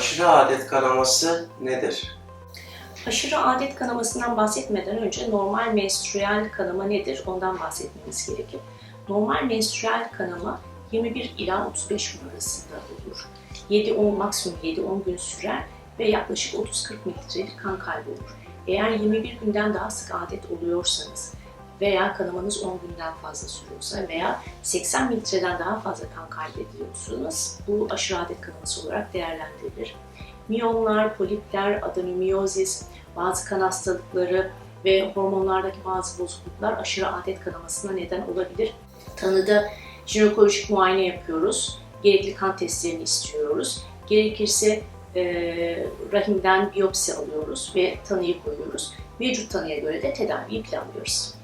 Aşırı adet kanaması nedir? Aşırı adet kanamasından bahsetmeden önce normal menstrüel kanama nedir ondan bahsetmemiz gerekir. Normal menstrüel kanama 21 ila 35 gün arasında olur. 7-10 maksimum 7-10 gün sürer ve yaklaşık 30-40 mililitrelik kan kaybı olur. Eğer 21 günden daha sık adet oluyorsanız veya kanamanız 10 günden fazla sürüyorsa veya 80 mililitreden daha fazla kan kaybediyorsanız bu aşırı adet kanaması olarak değerlendirilir. Miyomlar, polipler, adenomiyozis, bazı kan hastalıkları ve hormonlardaki bazı bozukluklar aşırı adet kanamasına neden olabilir. Tanıda jinekolojik muayene yapıyoruz. Gerekli kan testlerini istiyoruz. Gerekirse e, rahimden biyopsi alıyoruz ve tanıyı koyuyoruz. Mevcut tanıya göre de tedaviyi planlıyoruz.